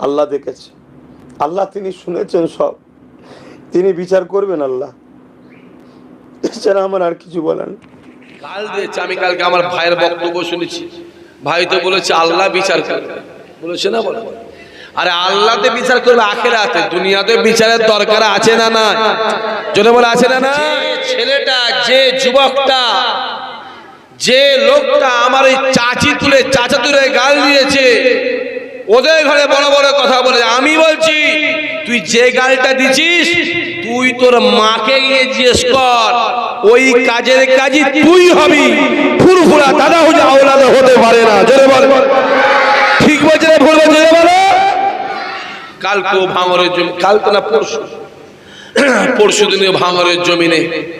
আল্লাহ দেখেছে। আল্লাহ তিনি শুনেছেন সব। তিনি বিচার করবেন আল্লাহ। এছাড়া আমার আর কিছু বলার নেই। কাল দিয়েছে আমি কালকে আমার ভাইয়ের বক্তব্য শুনেছি। ভাই তো বলেছে আল্লাহ বিচার করবে। বলেছে না বলে? আরে আল্লাহতে বিচার করবে আখেরাতে। দুনিয়াতে বিচারের দরকার আছে না না জোরে বলে আছে না না ছেলেটা যে যুবকটা যে লোকটা আমার এই চাচি তুলে চাচা তুলে গাল দিয়েছে ওদের ঘরে বড় বড় কথা বলে, আমি বলছি, তুই যে গালটা দিছিস, তুই তোর মাকে গিয়ে জিজ্ঞেস কর, ওই কাজের কাজই তুই হবি। ফুরফুরা দাদা হুজা আওলাদ হতে পারে না, জোরে বল। ঠিক বলছে না ভুল বলছে বলো। কালকেও ভাঙরের জমি কালকে না পরশু। পরশু দিনে ভাঙরের জমিনে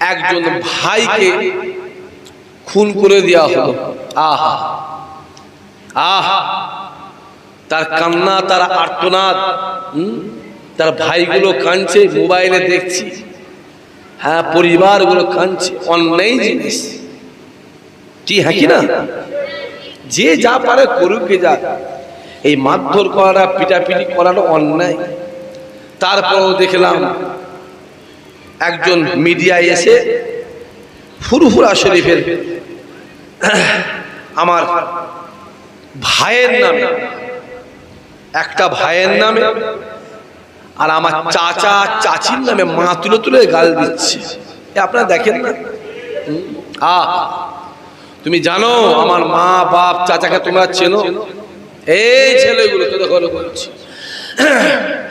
একজন ভাইকে খুন করে দেওয়া হলো। আহা। আহা। তার কান্না, তার আর্তনাদ তার ভাইগুলো কাঁদছে, মোবাইলে দেখছি। হ্যাঁ পরিবারগুলো কাঁদছে, অন্যায় জিনিস। কি হ্যাঁ কি না? যে যা পারে করুক যা। এই মারধর করাটা, পিটাপিটি করাটা অন্যায়। তারপরেও দেখলাম, একজন মিডিয়ায় এসে ফুরফুরা শরীফের, আমার ভাইয়ের নামে একটা ভাইয়ের নামে আর আমার চাচা চাচির নামে মা তুলে তুলে গাল দিচ্ছে। আপনারা দেখেন না? আহ তুমি জানো আমার মা, বাপ, চাচাকে তোমরা চেনো? এই ছেলেগুলো তো দেখো বলছি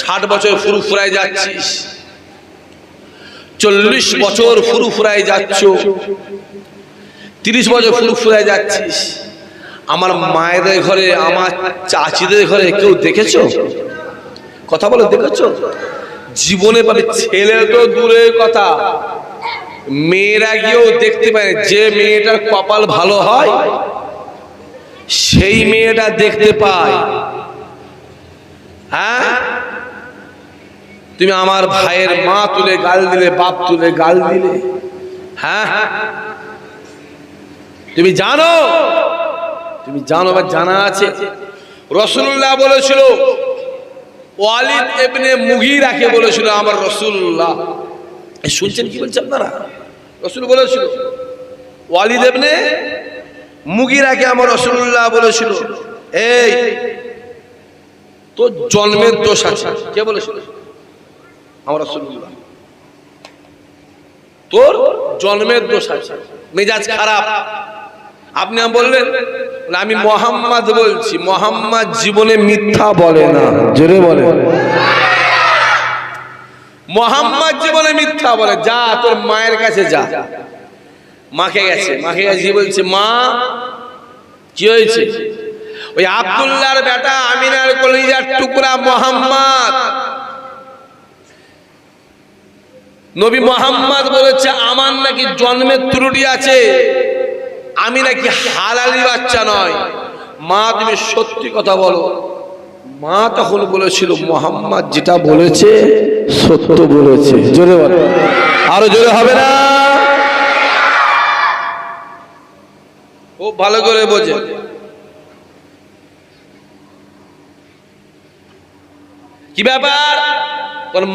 ষাট বছর ফুরুফুরায় যাচ্ছিস। চল্লিশ বছর ফুরুফুরায় যাচ্ছ। তিরিশ বছর ফুরুফুরায় যাচ্ছিস। আমার মায়েদের ঘরে, আমার চাচিদের ঘরে কেউ দেখেছ? কথা বলে, দেখেছ? জীবনে মানে ছেলে তো দূরের কথা। মেয়েরা গিয়েও দেখতে পায়, যে মেয়েটার কপাল ভালো হয়, সেই মেয়েটা দেখতে পায়। হ্যাঁ? তুমি আমার ভাইয়ের মা তুলে গাল দিলে, বাপ তুলে গাল দিলে। হ্যাঁ? তুমি জানো? তুমি জানো বা জানা আছে? রসুল্লাহ বলেছিল, ওয়ালিদ এবনে মুগিরাকে বলেছিল আমার রসুল্লাহ। শুনছেন কি বলছে আপনারা? রসুল বলেছিল, ওয়ালিদ এবনে মুগিরাকে আমার রসুল্লাহ বলেছিল, এই, তোর জন্মের দোষ আছে। কে বলেছিল? আমার রসুল্লাহ। তোর জন্মের দোষ আছে। মেজাজ খারাপ। আপনি বললেন? বলে, আমি মোহাম্মদ বলছি মোহাম্মদ জীবনে মিথ্যা বলে না। জোরে বলে। মোহাম্মদ জীবনে মিথ্যা বলে। যা তোর মায়ের কাছে যা। মাকে গেছে। মাকে গেছে বলছে মা কি হয়েছে? ওই আব্দুল্লাহর বেটা আমিনার কলিজার টুকরা মোহাম্মদ। নবী মোহাম্মদ বলেছে আমার নাকি জন্মের ত্রুটি আছে। আমি নাকি হালালি বাচ্চা নয়। মা, তুমি সত্যি কথা বলো। মা তখন বলেছিল, মোহাম্মদ যেটা বলেছে, সত্য বলেছে। জোরে বলো। আরও জোরে হবে না? খুব ভালো করে বোঝে। কি ব্যাপার?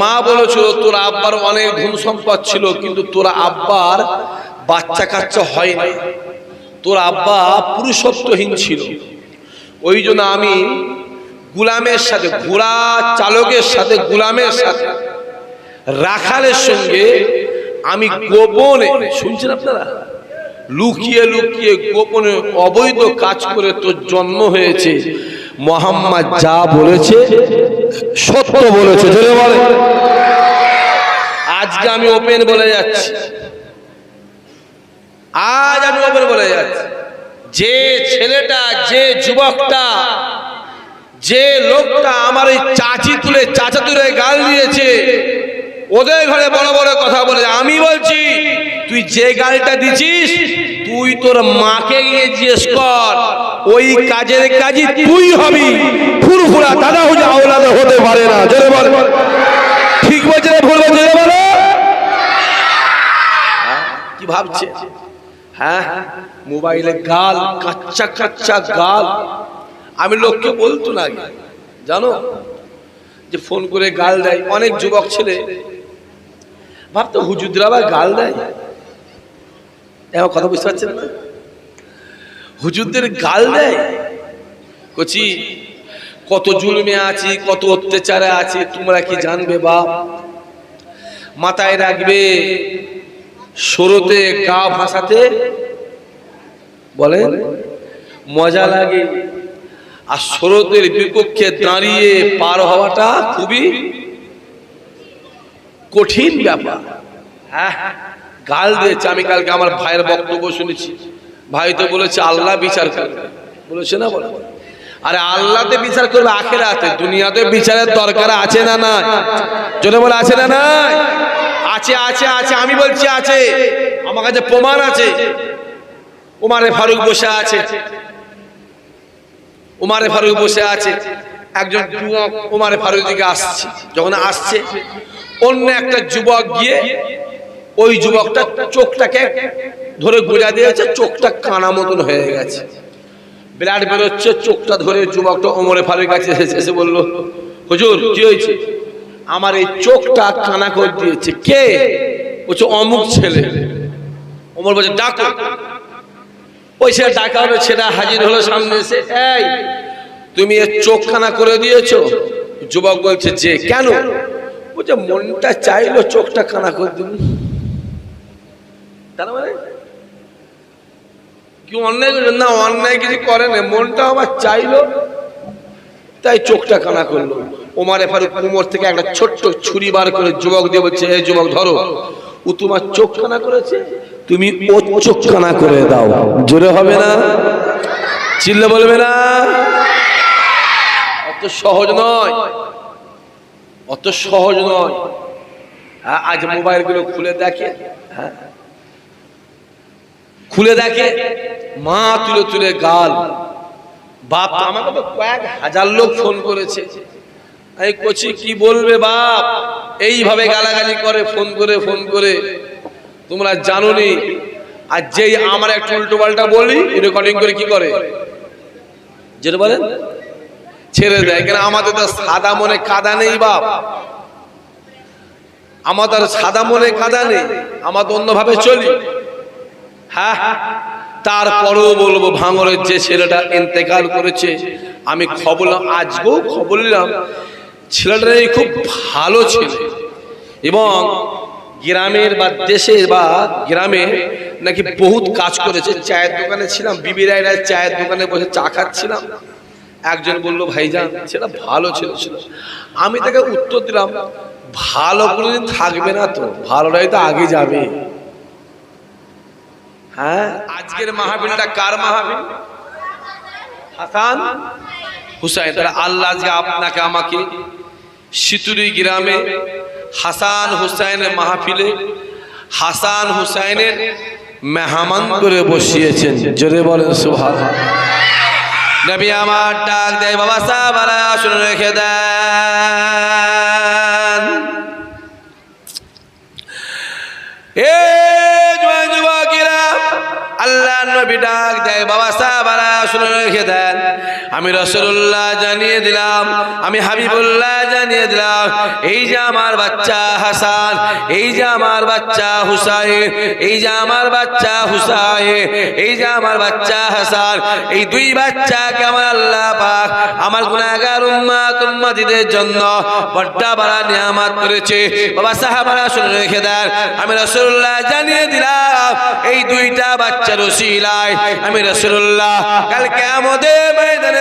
মা বলেছিল, তোর আব্বার অনেক ধন সম্পদ ছিল, কিন্তু তোর আব্বার বাচ্চা কাচ্চা হয় না তোর আব্বা পুরুষত্বহীন ছিল। ওই জন্য আমি গুলামের সাথে, ঘোড়া চালকের সাথে, গুলামের সাথে, রাখালের সঙ্গে আমি গোপনে, শুনছেন আপনারা? লুকিয়ে লুকিয়ে গোপনে অবৈধ কাজ করে তোর জন্ম হয়েছে। মোহাম্মদ যা বলেছে, সত্য বলেছে বলে আজকে আমি ওপেন বলে যাচ্ছি। আজ আমি ওপেন বলে যাচ্ছি। যে ছেলেটা, যে যুবকটা, যে লোকটা আমার এই চাচি তুলে, চাচা তুলে গাল দিয়েছে, ওদের ঘরে বড় বড় কথা বলে, আমি বলছি, তুই যে গালটা দিছিস, তুই তোর মাকে গিয়ে জিজ্ঞেস কর। ওই কাজের কাজই তুই হবি। ফুরফুরা দাদা হুজা আওলাদ হতে পারে না। জোরে বল। ঠিক বলছে ভুল বলছে বলো। কি ভাবছে? হ্যাঁ? মোবাইলে গাল, কাচ্চা কাচ্চা গাল। আমি লোককে বলতো না জানো? যে ফোন করে গাল দেয়, অনেক যুবক ছেলে। ভাবতো হুজুদরা আবার গাল দেয়। কথা বুঝতে পারছেন না? হুজুরদের গাল দেয়। কচি, কত জুলমে আছি, কত অত্যাচারে আছি, তোমরা কি জানবে বাপ? মাথায় রাখবে। সরতে গা ভাসাতে বলেন মজা লাগে। আর স্রোতের বিপক্ষে দাঁড়িয়ে পার হওয়াটা খুবই কঠিন ব্যাপার। হ্যাঁ গাল দিয়েছে। আমি কালকে আমার ভাইয়ের বক্তব্য শুনেছি। ভাই তো বলেছে, আল্লাহ বিচার করবে। বলেছে না বলে? আরে আল্লাহতে বিচার করবে আখেরাতে। দুনিয়াতে বিচারের দরকার আছে না না যদি বলে, আছে না নাই? আছে আছে আছে, আমি বলছি আছে। আমার কাছে প্রমাণ আছে। উমারে ফারুক বসে আছে। উমারে ফারুক বসে আছে। একজন যুবক উমারে ফারুক দিকে আসছে। যখন আসছে, অন্য একটা যুবক গিয়ে ওই যুবকটা চোখটাকে ধরে গোজা দিয়েছে, চোখটা কানা মতন হয়ে গেছে। বিরাট বেরোচ্ছে, চোখটা ধরে যুবকটা ওমরে ফারুক কাছে এসে বলল, হুজুর, কি হয়েছে? আমার এই চোখটা কানা করে দিয়েছে। কে? বলছে, অমুক ছেলে। ওমর বলছে, ডাকো। ওই সে ডাকা হলো, ছেলে হাজির হলো সামনে এসে, এই, তুমি এর চোখ খানা করে দিয়েছ? যুবক বলছে, যে, কেন? বলছে, মনটা চাইলো চোখটা খানা করে দিন তার মানে? কি অন্যায় না, অন্যায় কিছু করে না মনটা আমার চাইলো তাই চোখটা কানা করল। ওমারে ফারুক কুমোর থেকে একটা ছোট্ট ছুরি বার করে যুবক দিয়ে বলছে এই যুবক ধরো। ও তোমার চোখ কানা করেছে? তুমি ও চোখ কানা করে দাও। জোরে হবে না? চিল্লে বলবে না? অত সহজ নয়। অত সহজ নয়। হ্যাঁ, আজ মোবাইলগুলো খুলে দেখে। হ্যাঁ। খুলে দেখে। মা তুলে তুলে গাল। বাপ, আমাকে তো কয়েক হাজার লোক ফোন করেছে। আমি কচি কি বলবে বাপ? এইভাবে গালাগালি করে, ফোন করে ফোন করে। তোমরা জানো জানোনি, আর যেই আমার একটু উল্টো পাল্টা বলি রেকর্ডিং করে কি করে? যেটা বলেন ছেড়ে দেয়, কেন আমাদের তো সাদা মনে কাদা নেই বাপ। আমাদের সাদা মনে কাদা নেই, আমাদের অন্যভাবে চলি। হ্যাঁ হ্যাঁ? তারপরেও বলব, ভাঙরের যে ছেলেটা ইন্তেকাল করেছে, আমি খবর আজকেও খবর নিলাম ছেলেটা খুব ভালো ছেলে। এবং গ্রামের বা দেশের বা গ্রামে নাকি বহুত কাজ করেছে। চায়ের দোকানে ছিলাম, বিবি রায়রা চায়ের দোকানে বসে চা খাচ্ছিলাম। একজন বলল, ভাইজান সেটা ভালো ছেলে ছিল। আমি তাকে উত্তর দিলাম, ভালো কোনোদিন থাকবে না তো ভালোটাই তো আগে যাবে। হ্যাঁ? আজকের মাহফিলটা কার মাহফিল? হাসান? হুসাইন তাহলে আল্লাহ আজকে আপনাকে আমাকে সিতুরি গ্রামে হাসান হুসাইনের মাহফিলে হাসান হুসাইনের মেহমান করে বসিয়েছেন। জোরে বলেন সুভাষ নবী আমার ডাক দেয় বাবা সাহাবারা শুনে রেখে দেন। ডাক দেয় বাবা সাহেব শুনে রেখে দেন। আমি রসুল্লাহ জানিয়ে দিলাম, আমি হাবিবুল্লাহ জানিয়ে দিলাম, এই যে আমার বাচ্চা হাসান, এই যে আমার বাচ্চা হুসাইন, এই যে আমার বাচ্চা হুসাইন, এই যে আমার বাচ্চা হাসান, এই দুই বাচ্চাকে আমার আল্লাহ পাক আমার গুনাহগার উম্মাত উম্মাতিদের জন্য বড্ডা বড় নিয়ামত করেছে। বাবা সাহাবারা শুনে রেখে দেন, আমি রাসূলুল্লাহ জানিয়ে দিলাম, এই দুইটা বাচ্চার ওসিলায় আমি রাসূলুল্লাহ কাল কিয়ামতের ময়দানে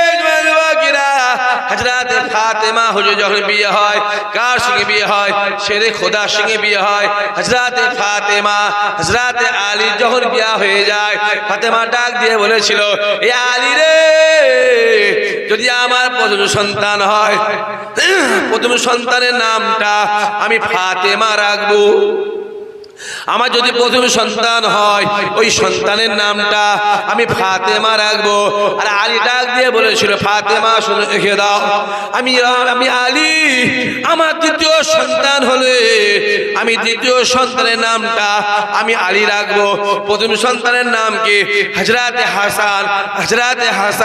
হজরত ফাতেমা হুজুর যখন বিয়ে হয়, কার সঙ্গে বিয়ে হয়? শেরে খোদার সঙ্গে বিয়ে হয়। হজরত ফাতেমা হজরত আলী যখন বিয়ে হয়ে যায়, ফাতেমা ডাক দিয়ে বলেছিল, এ আলী রে, যদি আমার প্রথম সন্তান হয়, প্রথম সন্তানের নামটা আমি ফাতেমা রাখব। আমার যদি প্রথম সন্তান হয় ওই সন্তানের নামটা আমি ফাতেমা রাখব। আর আলী ডাক দিয়ে বলেছিল ফাতেমা শুনে রেখে দাও। আমি আমি আলী আমার দ্বিতীয় সন্তান হলে আমি দ্বিতীয় সন্তানের নামটা আমি আলী রাখব। প্রথম সন্তানের নাম কি? হজরাতে হাসান। হজরাতে হাসান।